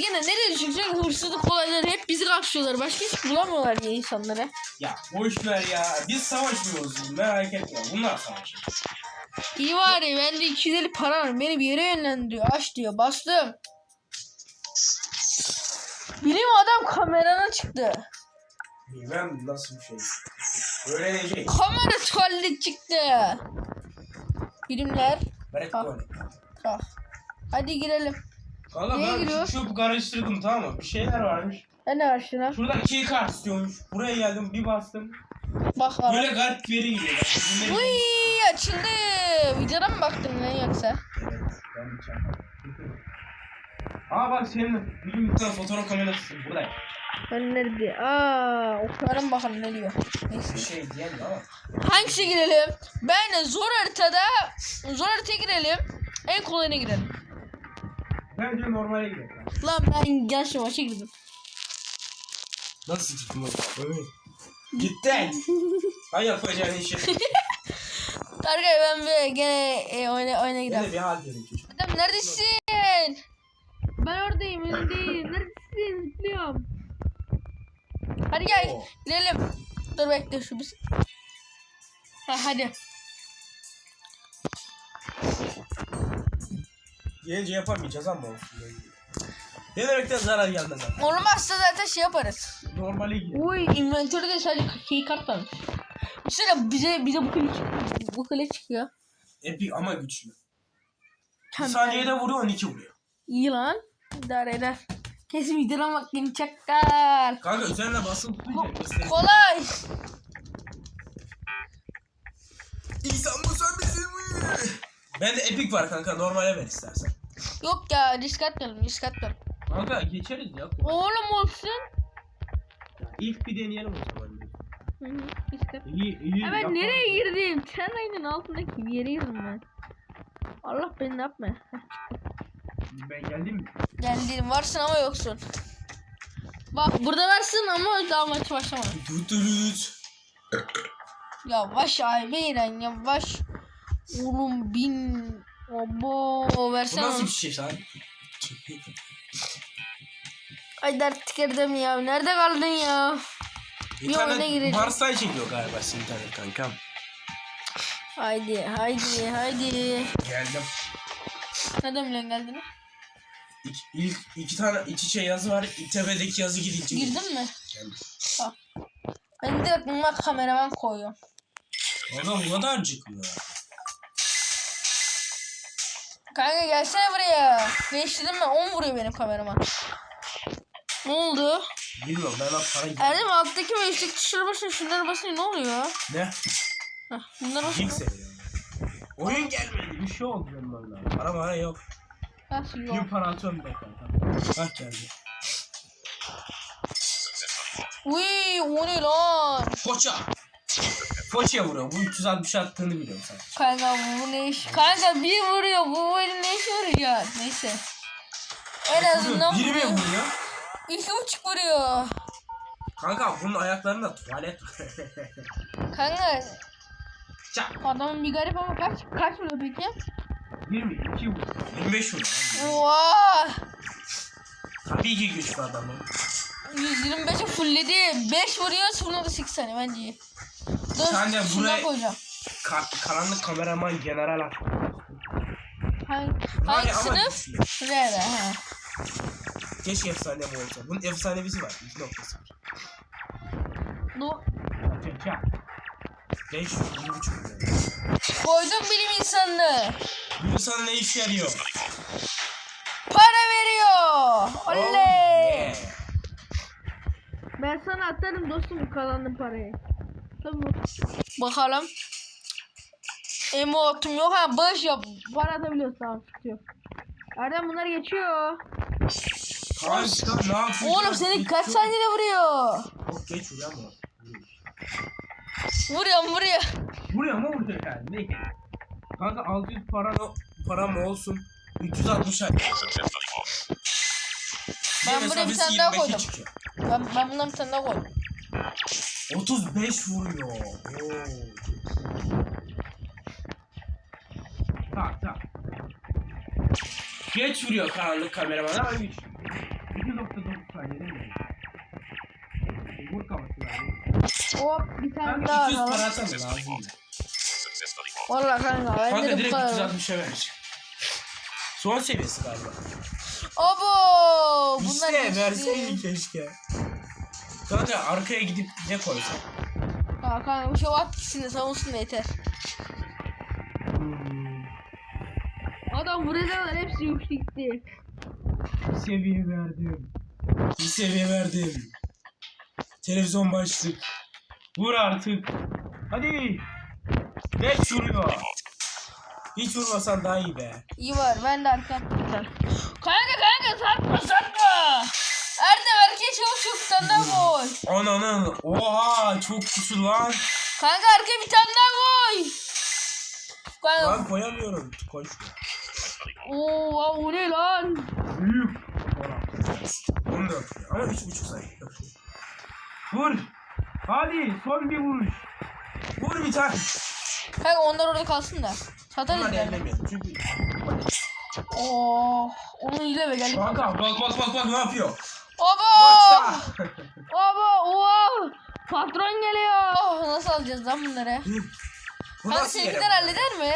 gene nereye düşecek? Hırsızlık olayları hep bizi karşılıyorlar. Başka hiç bulamıyorlar ya insanları. Ya boş ver ya. Biz savaşmıyoruz. Merak etme. Bunlar savaşıyor. İyi var ya bende 250 para var. Beni bir yere yönlendiriyor. Aç diyor. Bastım. Bilim adam kamerana çıktı. Bilmem nasıl bir şey. Öğrenecek. Kamera tuvalet çıktı. Bilimler. Bırak böyle. Ah. Hadi girelim. Kanka Neye ben giriyor? şu çöpü karıştırdım tamam mı? Bir şeyler varmış. Ben de var şuna. Şuradan iki kart istiyormuş. Buraya geldim bir bastım. Bak abi. Böyle garip bir yere gidiyor. Uy açıldı. Videoda mı baktın lan yoksa? Evet, ben çarpalım. Aa bak senin bilim bir tane fotoğraf kamerası burada. Ben nerede? Aa, okuyalım bakalım ne diyor. Neyse. Bir şey diyemiyor ama. Hangisi girelim? Ben zor haritada zor haritaya girelim. En kolayına girelim. Bence normale gidiyor. Lan ben gerçi maça girdim. Nasıl gittin oğlum? Gittin. Hay yapacağın işi. Arkadaşlar ben bir gene e, oyuna, oyuna Yine gidelim. bir hal verin çocuk. Adam neredesin? Ben oradayım önündeyim. Neredesin? Zıplıyorum. Hadi gel Oo. gidelim. Dur bekle şu bir. Ha, hadi. Gelince yapamayacağız ama olsun. Denerekten zarar gelmez abi. Olmazsa zaten şey yaparız. Normale gidiyor. Uy inventörde sadece key kart varmış. Mesela bize bize bu kule çıkıyor. Bu kule çıkıyor. Epic ama güçlü. Bir saniyede vuruyor 12 vuruyor. İyi lan. İdare eder. Kesin videodan bak beni çakar. Kanka üzerine basılı tutunca gösteriyor. Kolay. İnsan bu sen bizim mi? Bende epic var kanka normale ver istersen. Yok ya risk atmayalım risk atmayalım. Kanka geçeriz ya. Oğlum olsun. İlk bir deneyelim o zaman. Hı hı, risk at. İyi iyi. Ben yapalım. nereye girdim? Sen ayının altındaki bir yere girdim ben. Allah beni ne yapma. Ben geldim mi? Geldin varsın ama yoksun. Bak burada varsın ama daha maç başlamadı. Tut tut. Yavaş ay beyren yavaş. Oğlum bin. Bu versene. nasıl onu. bir şey lan? Ay dert tükürdüm ya. Nerede kaldın ya? Bir oyuna girelim. Mars'tan çekiyor galiba sizin internet kankam. Haydi haydi haydi. Geldim. Nereden bilen geldin? İki, ilk iki tane iç içe yazı var. İTV'deki yazı gidince Girdin mi? Geldim. Ben direkt buna kameraman koyuyorum. Adam bu kadar çıkmıyor. Kanka gelsene buraya. Değiştirdim ben 10 vuruyor benim kameraman. Ne oldu? Bilmiyorum ben lan para gidiyor. Erdem alttaki ve üstteki tuşlara basın şunlara basın ne oluyor? Ne? Heh, bunlara basın. Seviyorum. Oyun gelmedi. Bir şey oldu benim valla. Para para yok. Nasıl Bir yok? para atıyorum bir dakika. Bak geldi. Uy o ne lan? Foça. Foça'ya vuruyor. Bu 360 attığını biliyorum sen. Kanka bu ne iş? Kanka bir vuruyor bu benim ne işe yarayacak? Neyse. En azından Biri mi vuruyor. vuruyor? İki buçuk vuruyor. Kanka bunun ayaklarında tuvalet var. Kanka Çak. adamın bir garip ama kaç kaç vuruyor peki? Bir mi? İki vuruyor. 25 vuruyor. Oha! Tabii ki güçlü adamım. 125'e fullledi. 5 vuruyor 0.8 saniye bence iyi. Dur Sen de buraya- koyacağım. Ka- karanlık kameraman general at. Hangi, Hayır, hangi sınıf? R'de he. Keşke efsanem olsa. Bunun efsanevisi var. 2.0. Bu Çak. 5 1.5 vuruyor. koydum bilim insanlığı. Bu insana ne işe yarıyor? Para veriyor. Oh, Oley. yeah. Ben sana atarım dostum kalanın parayı. Bakalım. Emotum yok ha bağış yap. Para atabiliyorsun sıkıntı yok. Erdem bunlar geçiyor. Kanka ne yapıyorsun? Oğlum senin kaç saniyede vuruyor? Çok geç vuruyor ama. Vuruyorum vuruyor. Vuruyor mu vuruyor yani? Ne? Kanka 600 para param olsun. 360 ay. Ben buraya bir tane daha 25'e koydum. Ben, ben bundan bir tane daha koydum. 35 vuruyor. Oo. Tak tak. Geç vuruyor karanlık kameraman ama güç. 2.9 saniyede mi? Vur kafası yani. Hop bir tane daha 200 para atsana lazım. Valla kanka ben Kanka direkt kadar. 360'a vereceğim. Son seviyesi galiba. Abo! Bunlar İşte keşke. Kanka arkaya gidip ne koysan? Ha kanka bir şey gitsin de savunsun da yeter. Hmm, Adam buraya kadar hepsi yükseltti gitti. bir seviye verdim. Bir seviye verdim. Televizyon başlık. Vur artık. Hadi. Geç vuruyor. Hiç vurmasan daha iyi be. İyi var ben de arka atlayacağım. Kanka kanka satma satma. Erdem erkeğe çabuk çabuk bir tane daha koy. Ananın. Oha çok güçlü lan. Kanka arkaya bir tane daha koy. Kanka. Lan koyamıyorum. Koy şunu. Oo o ne lan? Büyük. Onu da öpüyor. Ama üç buçuk sayı. Vur. Hadi son bir vuruş. Vur bir tane. Kanka onlar orada kalsın da. Satarız Bunlar yani. ellemeyelim çünkü. Oo, onun ile be geldik. Kanka bak bak bak bak ne yapıyor. Baksana. Abo! Wow! Patron geliyor. Oh, nasıl alacağız lan bunları? Bu seninkiler halleder mi?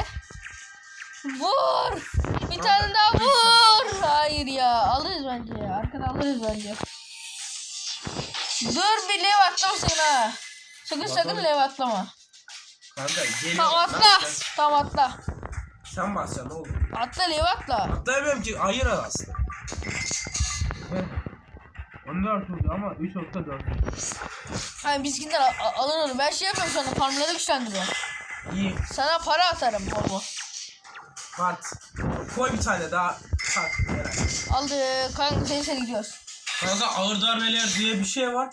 Vur! Bir tane daha vur! Hayır ya. Alırız bence ya. Arkada alırız bence. Dur bir lev atlama sakın ha. Sakın sakın Bakalım. lev atlama. Kanka geliyor. Tamam atla. yapacağız? Tamam atla. Sen basacaksın ne olur. Atla lev atla. Atlayamıyorum ki ayır aslında. Onlar oldu ama 3 olsa 4. Hani bizimkiler al- al- alın onu. Ben şey yapıyorum sana farmları güçlendiriyorum. İyi. Sana para atarım baba. At. Koy bir tane daha. Tak. Aldı. Kanka seni seni gidiyoruz. Kanka ağır darbeler diye bir şey var.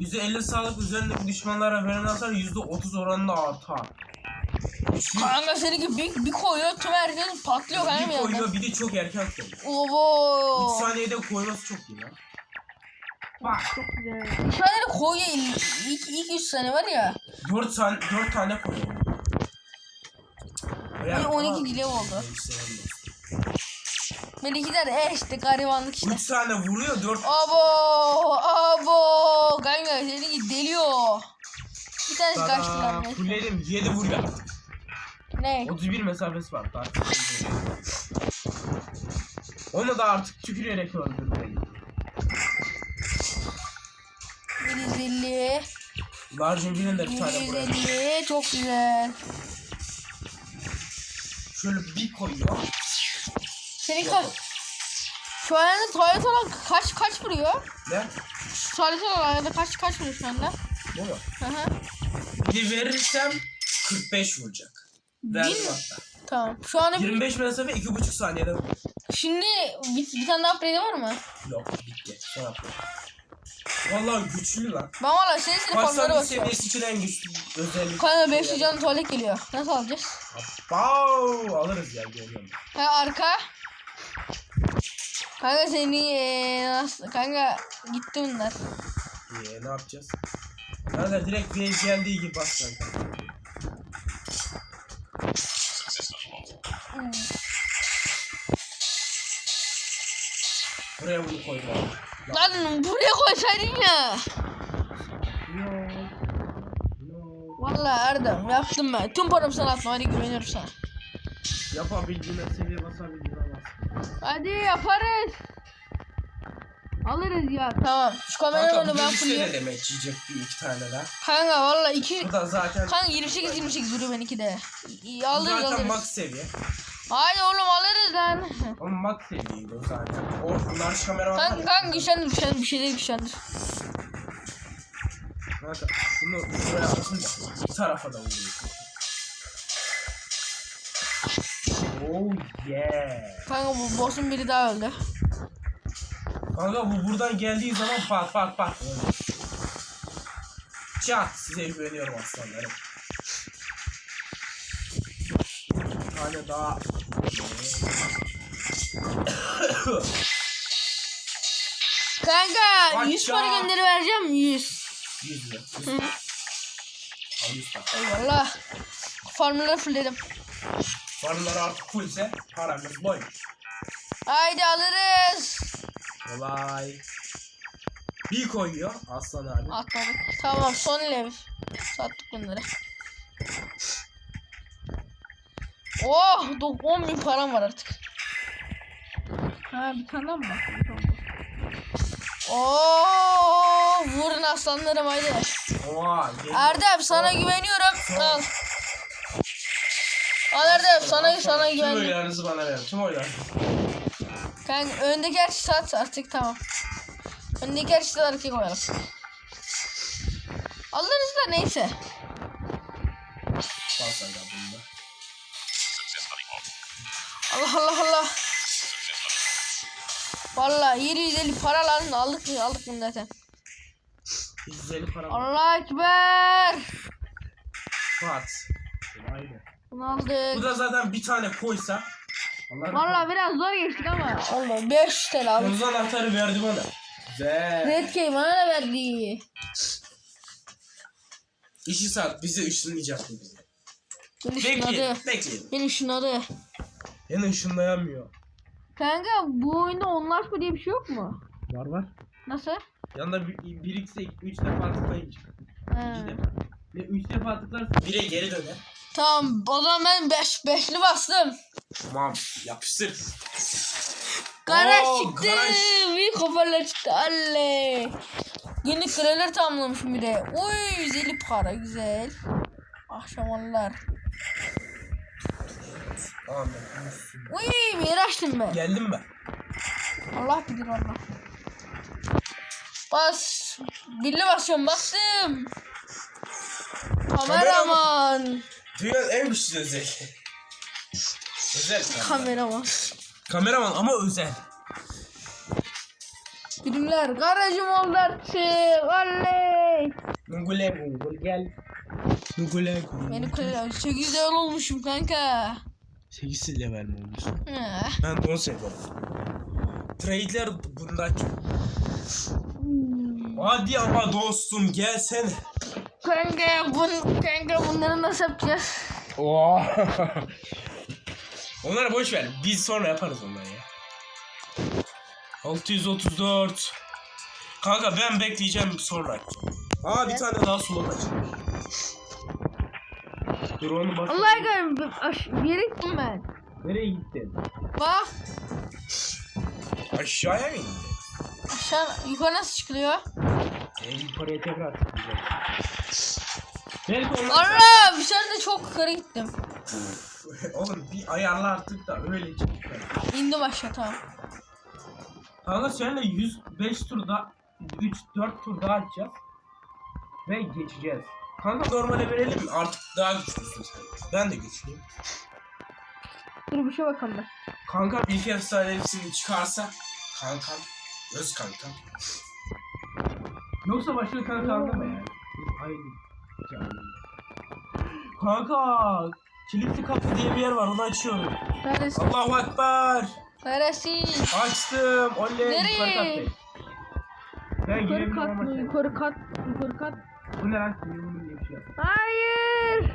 %50 sağlık üzerindeki düşmanlara verilen hasar %30 oranında artar. Kanka seninki bir, bir koyuyor tüm herkes patlıyor kanka bir Bir yandan. koyuyor bir de çok erken koyuyor. 3 Obo. saniyede koyması çok iyi lan. Bak. Çok güzel. Bir tane koyuyor ilk, ilk, ilk 3 sene var ya. 4 tane 4 tane koyuyor. Bir 12 dile oldu. Benimkiler de işte garibanlık işte. 3 tane vuruyor 4 Abo. Abo. Kanka seninki deliyor. Bir tanesi kaçtı lan. Fulledim 7 vuruyor. Ne? 31 mesafesi var. Daha. Onu da artık tükürerek öldürmeyi. 150. Large'ın birinin de bir tane buraya. 150. Çok güzel. Şöyle bir koyuyor. Senin kaç? Şu anda tuvalet olan kaç kaç vuruyor? Ne? Tuvalet olan ayağında kaç kaç vuruyor şu anda? Bu mu? Hı hı. Bir verirsem 45 vuracak. Verdim hatta. Tamam. Şu anda bir- 25 mesafe 2,5 saniyede vuruyor. şimdi bir, bir tane daha upgrade var mı? Yok bitti. Son yapıyor. Vallahi güçlü lan. Ben valla senin formlara Başlangıç bakıyorum. seviyesi için en güçlü özellik. Kanka 500 canlı tuvalet geliyor. Nasıl alacağız? Wow, alırız ya görüyorum. Ha arka. Kanka seni eee, nasıl? Kanka gitti bunlar. İyi ne yapacağız? Kanka direkt wave geldiği gibi bas kanka. Hmm. Buraya bunu koy lan. Buraya koysaydın ya. Valla Erdem yaptım ben. Tüm paramı sana attım. Hadi güveniyorum sana. Yapabildiğine seviye basabildiğine bas. Hadi yaparız. Alırız ya. Tamam. Şu Kanka bu ben dönüşte de fulleyim. demek yiyecek bir iki tane daha. Kanka valla iki... Bu da zaten Kanka 28 28 duruyor benimki de. İyi, alırız zaten alırız. max seviye. Haydi oğlum alırız lan. Ama max seviyeydi o zaten. O large kamera var Kanka kanka güçlendir güçlendir bir şey değil güçlendir. Kanka şunu şuraya atın da bir tarafa da vuruyor. Oh yeah. Kanka bu boss'un biri daha öldü. Kanka bu buradan geldiği zaman bak bak bak. Çat size güveniyorum aslanlarım. Tane daha. Kanka 100 Aşağı. para gönderi vereceğim 100. Yüz lira. Yüz Hı. lira. Al yüz bak. Eyvallah. Formülleri fullledim. Varımlar artık fullse paramız boy. Haydi alırız. Kolay. Bir koyuyor Aslan abi. Atladık. Tamam son level. Sattık bunları. Oh 10 bin param var artık. Ha bir tane daha mı var? Oo, vurun aslanlarım haydi. Oha. Erdem sana güveniyorum. Al. Al Erdem sana sana Tüm güveniyorum. oylarınızı bana verin. Tüm oylar. Kanka öndeki her şeyi sat artık tamam. Öndeki her şeyi arkaya koyalım. Alırız da neyse. Allah Allah Allah. Vallahi 750 para lan aldık aldık bunu zaten. 150 para. Allah ekber. Pat. Aynen. Bunu Bu aldık. da zaten bir tane koysa. Vallahi biraz zor geçtik ama. Allah 5 TL aldık. Kırmızı anahtarı verdi bana. Güzel. Red Key bana da verdi. İşi saat bizi ışınlayacak bu bize. Beni ışınladı. Bekleyelim. Bekleyelim. Beni ışınladı. Yani ışınlayamıyor. Kanka bu oyunda onlaşma diye bir şey yok mu? Var var. Nasıl? Yanında bir, bir ikisi üç defa tıklayınca. Ha. İki defa. Ve üç defa tıklarsa bire geri döner. Tamam o zaman ben 5 beş, beşli bastım. Tamam yapıştır. Garaj Oo, çıktı. garaj. Büyük hoparlör çıktı. Alle. Günlük krediler tamamlamışım bir de. Uy 150 para güzel. Akşamanlar. Üstüm. Uy bir yer açtım ben. Geldim ben. Allah bilir Allah. Bas. Birli basıyorum bastım. Kameraman. Dünyanın en güçlü özelliği. Özel kamera. Kameraman. Kameraman ama özel. Birimler garajım oldu artık. Oley. Google Google gel. Google Google. Beni kredi 8 level olmuşum kanka. 8 level mi olmuş? Ha. Ben 10 seviyorum. Trade'ler bundan çok. Hadi ama dostum gelsene. Kanka, bun, kanka bunları nasıl yapacağız? Oo. Onları boş ver. Biz sonra yaparız onları ya. 634. Kanka ben bekleyeceğim sonra. Aa bir tane daha slot açılmış. Dur onu bas. Allah aş- bir yere gittim ben. Nereye gittin? Bak Aşağıya mı indin? aşağı yukarı nasıl çıkılıyor? En yukarıya tekrar tıklayacağım. Belki onlar... Allah de çok yukarı gittim. Oğlum bir ayarla artık da öyle çık. İndim aşağı tamam. Kanka seninle 105 turda 3 4 tur daha atacağız. Ve geçeceğiz. Kanka normale verelim mi? Artık daha güçlüsün sen. Ben de güçlüyüm. Dur bir şey bakalım ben. Kanka ilk efsanesini çıkarsa kankam, öz kankam. Yoksa başka kanka anlama yani. Canlı. Kanka kilitli kapı diye bir yer var onu açıyorum. Neredesin? Allahu Ekber. Neredesin? Açtım. Oley. Nereye? Ben Yukarı kat Yukarı kat. Yukarı kat. Bu ne lan? Sinirimi diye bir şey yap. Hayır.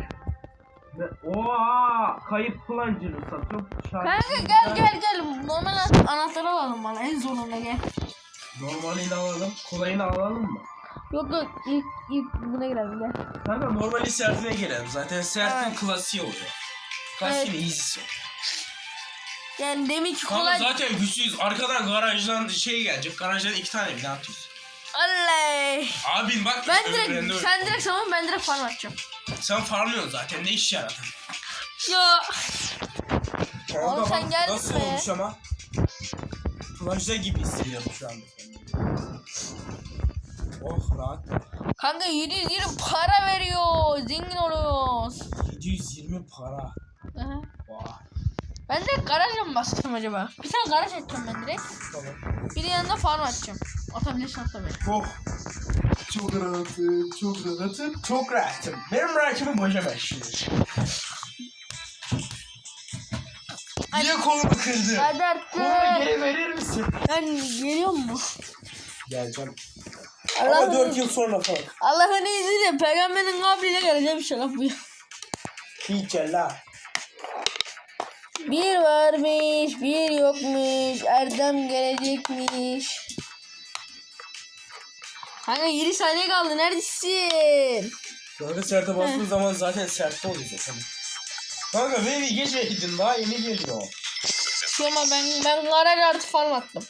Ve- Oha! Kayıp plunger satıyorum. Şarkı- Kanka gel gel gel. Normal an- anahtarı alalım bana en zorunda gel. Normalini alalım. Kolayını alalım mı? Yok yok ilk, ilk buna girelim gel. Kanka normali sertine gelelim. Zaten sertin Evet. klasiği oluyor. Klasiği Evet. ve easy'si oluyor. Yani demek ki Kanka kolay. zaten güçlüyüz. Arkadan garajdan şey gelecek. Garajdan iki tane bile atıyoruz. Alley. Abin bak. Ben direkt öyle. sen direkt tamam ben direkt farm atacağım. Sen farmlıyorsun zaten. Ne iş yaradın? Ya Kanka Oğlum sen bak geldin Nasıl mi? olmuş ama. Plajda gibi hissediyorum şu anda. Oh rahat. kanka 720 para veriyor. Zengin oluyoruz. 720 para. Aha. Vay. Ben direkt garaja mı basacağım acaba? Bir tane garaj açacağım ben direkt. Tamam. Bir de yanında farm açacağım. Atabilirsin tabii. Oh. Çok rahatım, çok rahatım, çok rahatım. Benim rahatımı bozamaz şimdi. Niye kolumu kırdı? Hadi Kolumu geri verir misin? Ben geliyor mu? Geleceğim. Ama Allah'ın, 4 yıl sonra falan. Allah'ın izniyle peygamberin kabriyle geleceğim inşallah bu yıl. İnşallah. Bir varmış, bir yokmuş. Erdem gelecekmiş. Kanka 7 saniye kaldı. Neredesin? Kanka serte bastığın zaman zaten sertte oluyor zaten. Kanka beni geç gidin daha yeni geliyor. Şu ama ben ben garaj artı farm attım.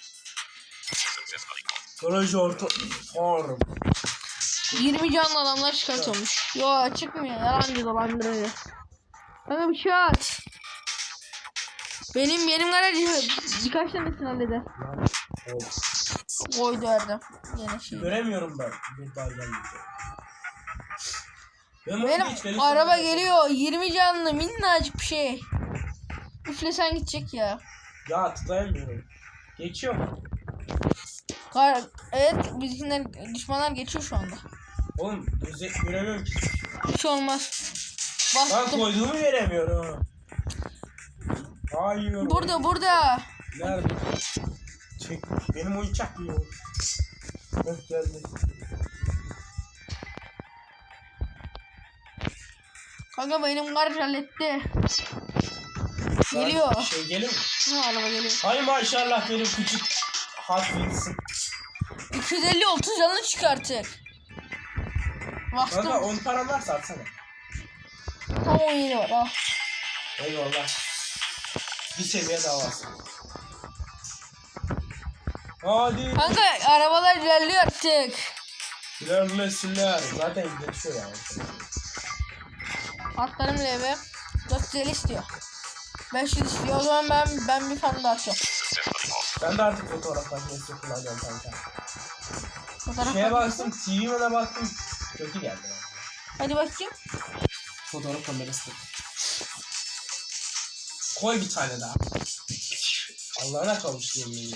Garaj orta farm. 20 canlı adamlar çıkartıyormuş. Yo çıkmıyor. Yalancı dolandırıcı. Kanka bir şey at. Benim benim garajı birkaç tanesini halleder. Of. Koydu Erdem. Yine şey. Göremiyorum ben. Gelmeyecek. Benim, Benim hiç araba geliyor. 20 canlı minnacık bir şey. Üflesen gidecek ya. Ya tıklayamıyorum. Geçiyor mu? Kar evet bizimkiler düşmanlar geçiyor şu anda. Oğlum göze göremiyorum ki. Bir şey olmaz. Ben Bastım. koyduğumu göremiyorum. Hayır. Burada burada. Nerede? Çek. Benim oyuncak yiyor. Heh geldi. Kanka benim garaj halletti. Geliyor. Şey gelir mi? Ha araba geliyor. Hay maşallah benim küçük Wheels'im. 250 30 canlı çıkarttık. Bastım. Kanka 10 param varsa atsana. Tam 17 var. Ah. Eyvallah. Bir seviye daha var. Hadi. Kanka arabalar ilerliyor artık. İlerlesinler. Zaten geçiyor yani. Atlarım leve. 450 istiyor. 500 istiyor. O zaman ben ben bir fan daha atıyorum. Ben de artık fotoğraf makinesi kullanıyorum kanka. Fotoğraf Şeye baktım, TV'me de baktım. Kötü geldi. Hadi bakayım. Fotoğraf kamerası. Koy bir tane daha. Allah'ına kavuştu yemin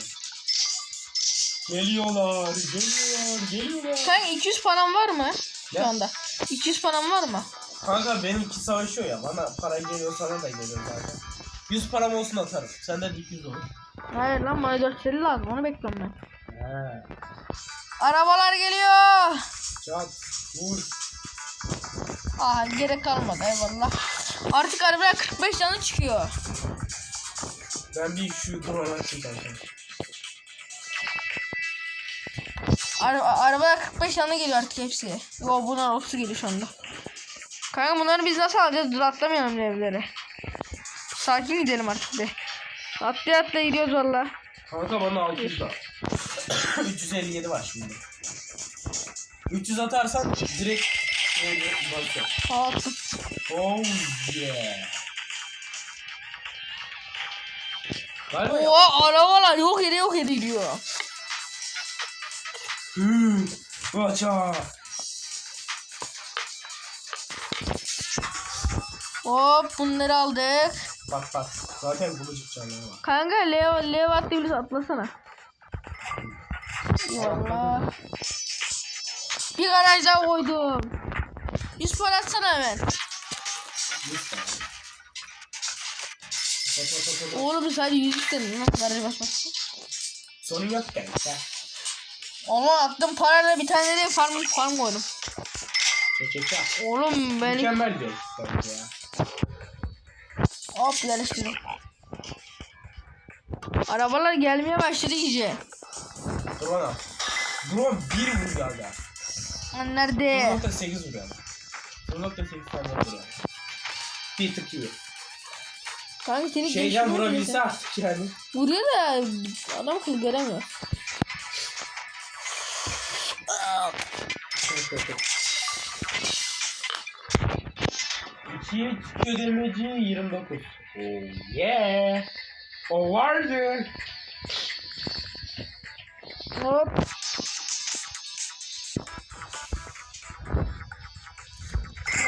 Geliyorlar, geliyorlar, geliyorlar. Kanka 200 param var mı? Ne? Şu anda. 200 param var mı? Kanka benimki savaşıyor ya. Bana para geliyor sana da geliyor zaten. 100 param olsun atarım. Sende de 200 olur. Hayır lan bana 450 lazım. Onu bekliyorum ben. He. Arabalar geliyor. Çat, vur. Aha gerek kalmadı eyvallah. Artık arabalar 45 canı çıkıyor. Ben bir şu açayım kanka. Ara arabalar 45 canlı geliyor artık hepsi. Yo bunlar 30 geliyor şu anda. Kanka bunları biz nasıl alacağız? Dur atlamayalım evlere. Sakin gidelim artık de. Atlaya atlaya gidiyoruz valla. Kanka bana 600 da. 357 var şimdi. 300 atarsan direkt şöyle basacağım. Attım. Oh yeah. Galiba. Oha arabalar yok yere yok ediliyor. Hı, Baça. Hop bunları aldık. Bak bak. Zaten bulaşık canları var. Kanka Leo Leo atlıyoruz atlasana. Valla. Bir garaj daha koydum. 100 para atsana hemen. Oğlum sadece 100 istedim lan garaj basmak için. Sorun yok kanka. Ama attım parayla bir tane de farm farm koydum. Çek. Oğlum benim Mükemmel bence ya. hop yerleştirdim. Arabalar gelmeye başladı iyice. Drone al. Drone 1 vuruyor. Lan Nerede? 1.8 vuruyor. 1.8 tane vuruyor. Bir tık iyi. Kanka seni Şeyden geçmiyor vurabilse zaten. artık yani. Vuruyor da adam kıl göremiyor. İkiye ödemeci 29. Oh yeah. O vardı. Hop.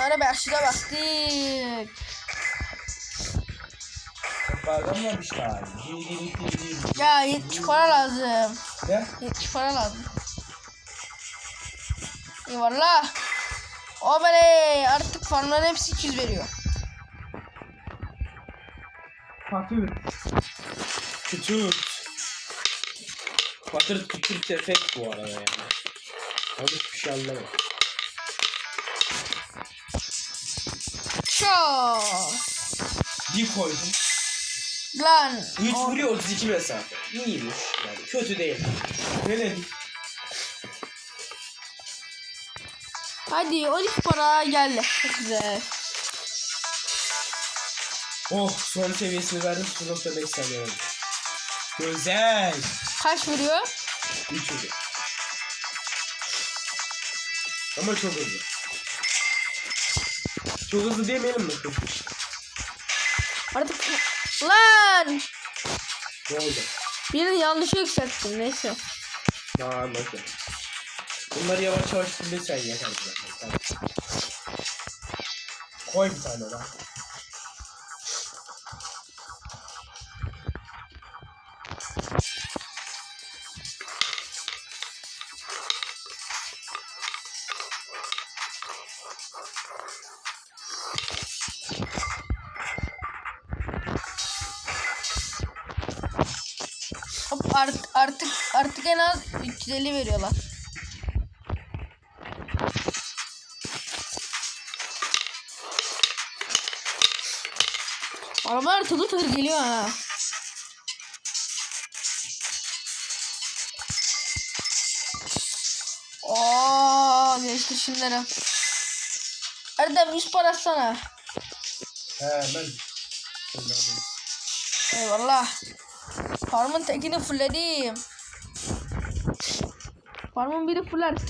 Bunlara başlığa bastık. Kazanmamışlar. Ya 70 para lazım. Ne? 70 para lazım. Eyvallah. O böyle artık farmların hepsi 200 veriyor. Patır. Küçük. Patır küçük tefek bu arada yani. Ben hiçbir şey anlamadım. Şoo. Bir koydum. Lan. 3 o- vuruyor 32 mesafe. İyiymiş. Yani kötü değil. Ne dedik? Hadi 12 para geldi. Çok güzel. Oh son seviyesini verdim 0.5 saniye oldu. Güzel. Kaç vuruyor? 3 vuruyor. Ama çok hızlı. Çok hızlı demeyelim mi? Artık lan Ne oldu? birini yanlış yükselttim neyse. Daha bakın. Bunları yavaş yavaş dinlesen yeter. Tamam. Koy bir tane daha. Artık en az 350 veriyorlar. Arabalar tıkır tıkır geliyor ha. Oo, geçti şimdiden. Erdem 100 para sana. He ben. Eyvallah. Farmın tekini fullledim. Farmın biri full artık.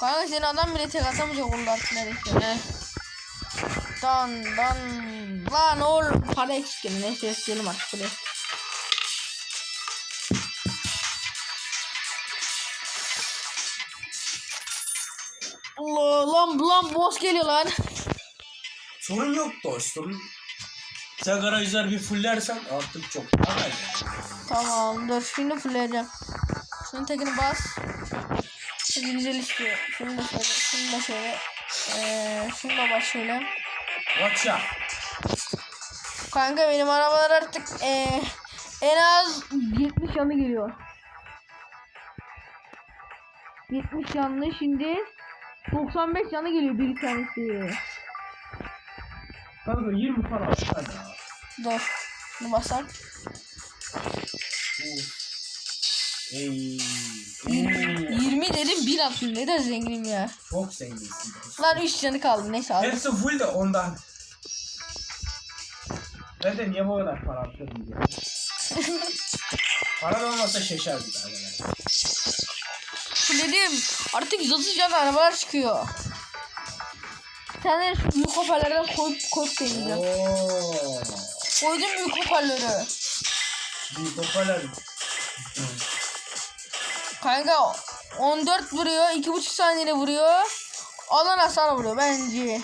Kanka senin adam bile tek atamayacak oldu artık neredeyse. Dan dan. Lan oğlum para eksik. Neyse isteyelim artık buraya. Allah lan lan boss geliyor lan. Sorun yok dostum. Sen garajlar bir fullersen artık çok iyi. Tamam dur şimdi fulleyeceğim. Şunun tekini bas. Şimdi güzel istiyor. Şunu da şöyle, şunu da şöyle. Ee, şunu da bas şöyle. Watch out. Kanka benim arabalar artık ee, en az 70 yanı geliyor. 70 yanlı şimdi 95 yanı geliyor bir tanesi. Kanka 20 para at hadi. Dur. Şunu basak. Uf. Ey. 20 dedim 1000 atayım. Ne de zenginim ya. Çok zenginsin. Lan 3 canı kaldı. Neyse aldım. Hepsi full de ondan. Ben de niye bu kadar para atıyorum diye. Paran olmasa şaşar bir daha. Fulledim. Artık 130 can arabalar çıkıyor. Tane büyük hoparlörden koyup koyup deneyeceğim. Oo. Koydum büyük hoparlörü. Bir toparlar. Kanka 14 vuruyor. 2,5 saniyede vuruyor. Alan hasar vuruyor bence.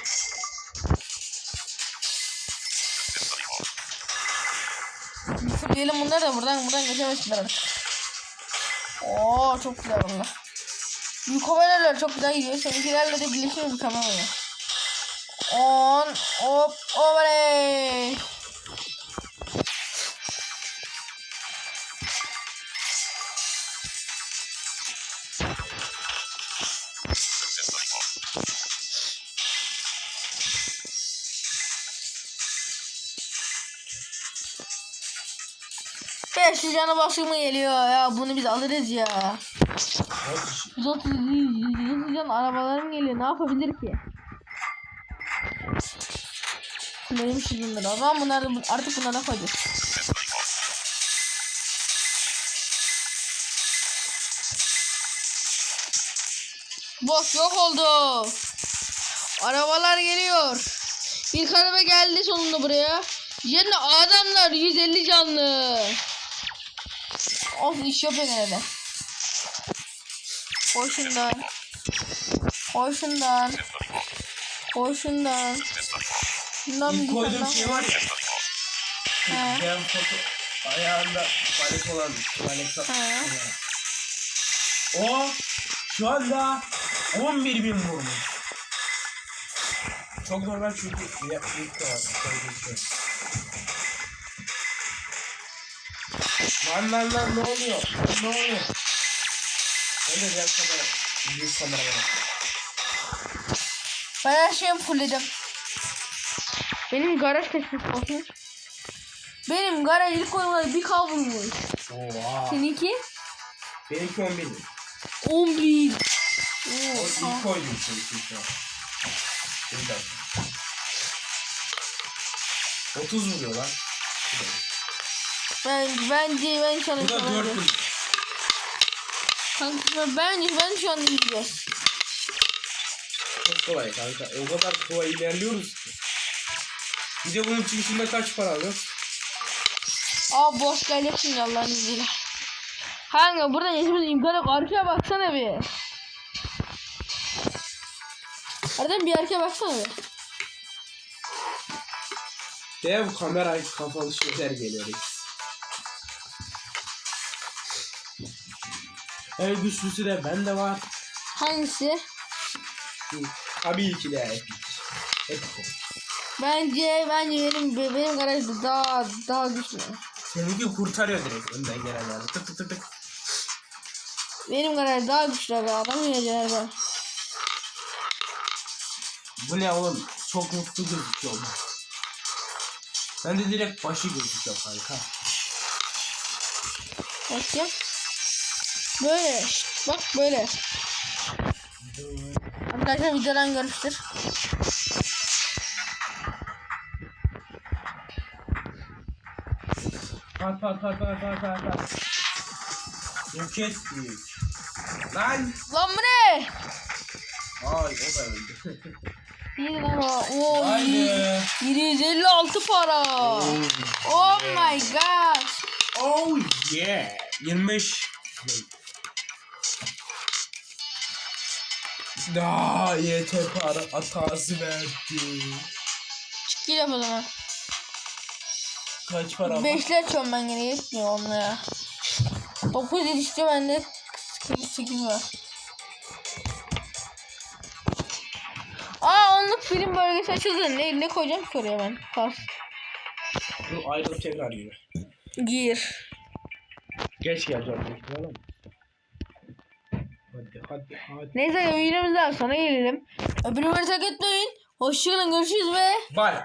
Diyelim bunlar da buradan buradan geçemezler artık. Oo çok güzel valla. Büyük hoparlörler çok güzel gidiyor. Seninkilerle de birleşiyor mükemmel oluyor. 10 hop oley. Beş canı başıma geliyor ya bunu biz alırız ya. 130 130 can arabalarım geliyor ne yapabilir ki? Neymiş bunlar o zaman bunları artık bunlara koyacağız. Boş yok oldu. Arabalar geliyor. İlk araba geldi sonunda buraya. Yerine adamlar 150 canlı. Of iş yapıyor gene de. Koy şundan. Şundan. İlk bir koyduğum şey var ya. He. Ben foto ayağında palet olan palet. O şu anda 11 bin vurmuş. Çok normal çünkü ilk de var. şey. Lan lan lan ne oluyor? Ne oluyor? Ben de diğer kamera. Büyük kamera bana. Ben her şeyi fullledim. Benim garaj kaçmış bakayım. Benim garaj ilk oyunda bir kavrulmuş. Oha. Seninki? Benimki 11. 11. O Oo, ilk koydum seninki şu an. Bir dakika. 30 vuruyor lan. ben bence ben şu an Bu da 4 vuruyor. Kanka bence ben şu an izleyeceğiz. Çok kolay kanka. O kadar kolay ilerliyoruz ki. Bir de bunun çıkışında kaç para alıyor? Aa boş şimdi Allah'ın izniyle. Kanka buradan yaşımız yukarı arkaya baksana bir. Aradan bir arkaya baksana bir. Dev kamera kafalı şeyler geliyor. Evet güçlüsü de bende var. Hangisi? Tabii ki de epic. Epic. Bence bence benim benim garajda daha daha güçlü. Seninki kurtarıyor direkt önden gelenleri. Tık tık tık tık. Benim garaj daha güçlü abi. Adam yiyeceğler ben. Bu ne oğlum? Çok mutlu gözüküyor. Ben de direkt başı gözüküyor kanka. Bakayım. Böyle. Bak böyle. Arkadaşlar videodan görüştür. Pat pat pat pat pat pat pat. Yok ettik. Lan! Lan bu ne? Ay o da öldü. İyi lan o. Oo, Haydi. iyi. 756 para. Oh my god. Oh yeah. 25. Daha yeter para hatası verdi. Çık gel o zaman. Kaç para var? Beşli açıyorum ben yine yetmiyor onlara. 9 yetişti bende. 48 var. Aa onluk film bölgesi açıldı. Ne, ne koyacağım ki oraya ben? Pas. Dur ayrılıp tekrar yürü. Gir. Geç geleceğim ama. Hadi hadi hadi. Neyse videomuzdan sonra gelelim. Öbür takip etmeyin. Hoşçakalın görüşürüz ve Bay bay.